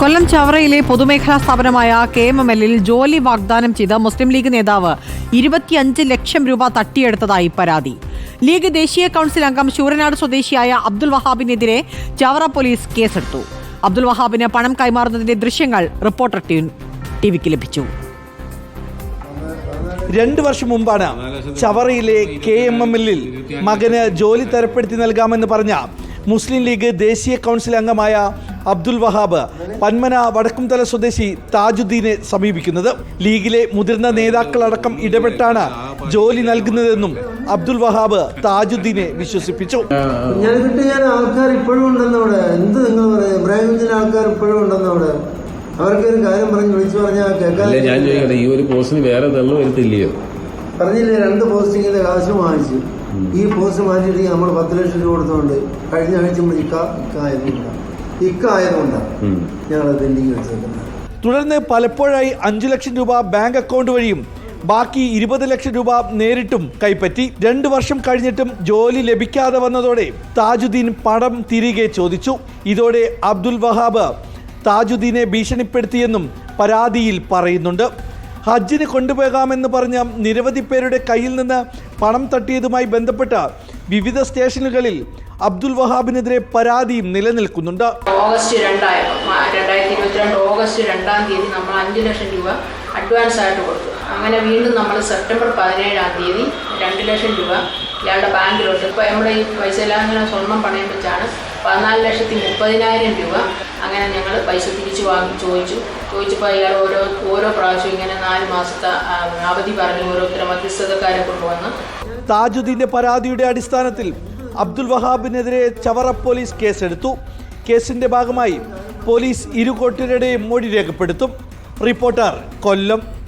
കൊല്ലം ചവറയിലെ പൊതുമേഖലാ സ്ഥാപനമായ K M M എല്ലിൽ ജോലി വാഗ്ദാനം ചെയ്ത മുസ്ലിം ലീഗ് നേതാവ് ഇരുപത്തിയഞ്ച് ലക്ഷം രൂപ തട്ടിയെടുത്തതായി പരാതി. ലീഗ് ദേശീയ കൌൺസിൽ അംഗം ശൂരനാട് സ്വദേശിയായ അബ്ദുൽ വഹാബിനെതിരെ ചവറ പോലീസ് കേസെടുത്തു. അബ്ദുൽ വഹാബിന് പണം കൈമാറുന്നതിന്റെ ദൃശ്യങ്ങൾ റിപ്പോർട്ടർ ടീം ടിവിക്ക് ലഭിച്ചു. രണ്ട് വർഷം മുമ്പാണ് ചവറയിലെ കെ എം എം എല്ലിൽ മകന് ജോലി തരപ്പെടുത്തി നൽകാമെന്ന് പറഞ്ഞ മുസ്ലിം ലീഗ് ദേശീയ കൗൺസിൽ അംഗമായ അബ്ദുൽ വഹാബ് പന്മന വടക്കുംതല സ്വദേശി താജുദ്ദീനെ സമീപിക്കുന്നത്. ലീഗിലെ മുതിർന്ന നേതാക്കളടക്കം ഇടപെട്ടാണ് ജോലി നൽകുന്നതെന്നും അബ്ദുൽ വഹാബ് താജുദ്ദീനെ വിശ്വസിപ്പിച്ചു. ഞാൻ കിട്ടിയാൽ ഞാൻ ആൾക്കാർ ഇപ്പോഴും ഉണ്ടെന്ന് അവിടെ എന്ത് നിങ്ങൾ പറയാം? ഇബ്രാഹിം ആൾക്കാർ ഇപ്പോഴും ഉണ്ടെന്ന് അവിടെ അവർക്ക് ഒരു കാര്യം പറഞ്ഞ് വിളിച്ചു പറഞ്ഞാൽ കേൾക്കാൻ ഞാൻ ചോദിക്കട്ടെ ഈ ഒരു പോസ്റ്റിന് വേറെ തള്ളു വരുത്തില്ലയോ? പറഞ്ഞില്ലേ രണ്ട് പോസ്റ്റിങ്ങിന്റെ കാശ് വാങ്ങിച്ചു. ഈ പോസ്റ്റ് മാറ്റിയിട്ട് നമ്മൾ പത്ത് ലക്ഷം രൂപ കൊടുത്തോണ്ട് കഴിഞ്ഞ ആഴ്ച ഇക്ക ഇക്കായതുകൊണ്ടാണ് ഇക്ക ആയതുകൊണ്ടാണ്. ഞങ്ങൾ പെൻഡിങ് വെച്ചേക്കുന്നത് തുടർന്ന് പലപ്പോഴായി അഞ്ചു ലക്ഷം രൂപ ബാങ്ക് അക്കൗണ്ട് വഴിയും ബാക്കി ഇരുപത് ലക്ഷം രൂപ നേരിട്ടും കൈപ്പറ്റി രണ്ടു വർഷം കഴിഞ്ഞിട്ടും ജോലി ലഭിക്കാതെ വന്നതോടെ താജുദ്ദീൻ പണം തിരികെ ചോദിച്ചു. ഇതോടെ അബ്ദുൽ വഹാബ് താജുദ്ദീനെ ഭീഷണിപ്പെടുത്തിയെന്നും പരാതിയിൽ പറയുന്നുണ്ട്. ഹജ്ജിന് കൊണ്ടുപോകാമെന്ന് പറഞ്ഞ നിരവധി പേരുടെ കയ്യിൽ നിന്ന് പണം തട്ടിയതുമായി ബന്ധപ്പെട്ട വിവിധ സ്റ്റേഷനുകളിൽ അബ്ദുൽ വഹാബിനെതിരെ പരാതിയും നിലനിൽക്കുന്നുണ്ട്. ഓഗസ്റ്റ് രണ്ടായപ്പോൾ രണ്ടായിരത്തി ഇരുപത്തിരണ്ട് ഓഗസ്റ്റ് രണ്ടാം തീയതി നമ്മൾ അഞ്ച് ലക്ഷം രൂപ അഡ്വാൻസ് ആയിട്ട് കൊടുത്തു. അങ്ങനെ വീണ്ടും നമ്മൾ സെപ്റ്റംബർ പതിനേഴാം തീയതി രണ്ട് ലക്ഷം രൂപ ഇയാളുടെ ബാങ്കിലോട്ട്. ഇപ്പോൾ നമ്മുടെ ഈ പൈസ എല്ലാം ഇങ്ങനെ സ്വർണം പണയം വെച്ചാണ് പതിനാല് ലക്ഷത്തി മുപ്പതിനായിരം രൂപ അങ്ങനെ ഞങ്ങൾ പൈസ തിരിച്ചു വാങ്ങി ചോദിച്ചു. ചോദിച്ചപ്പോൾ അയാൾ ഓരോ ഓരോ പ്രാവശ്യം ഇങ്ങനെ നാല് മാസത്തെ അവധി പറഞ്ഞ് ഓരോരുത്തരെ മധ്യസ്ഥതക്കാരെ കൊണ്ടുവന്ന്. താജുദ്ദീന്റെ പരാതിയുടെ അടിസ്ഥാനത്തിൽ അബ്ദുൽ വഹാബിനെതിരെ ചവറ പോലീസ് കേസെടുത്തു. കേസിന്റെ ഭാഗമായി പോലീസ് ഇരു കൂട്ടരുടെയും മൊഴി രേഖപ്പെടുത്തും. റിപ്പോർട്ടർ കൊല്ലം.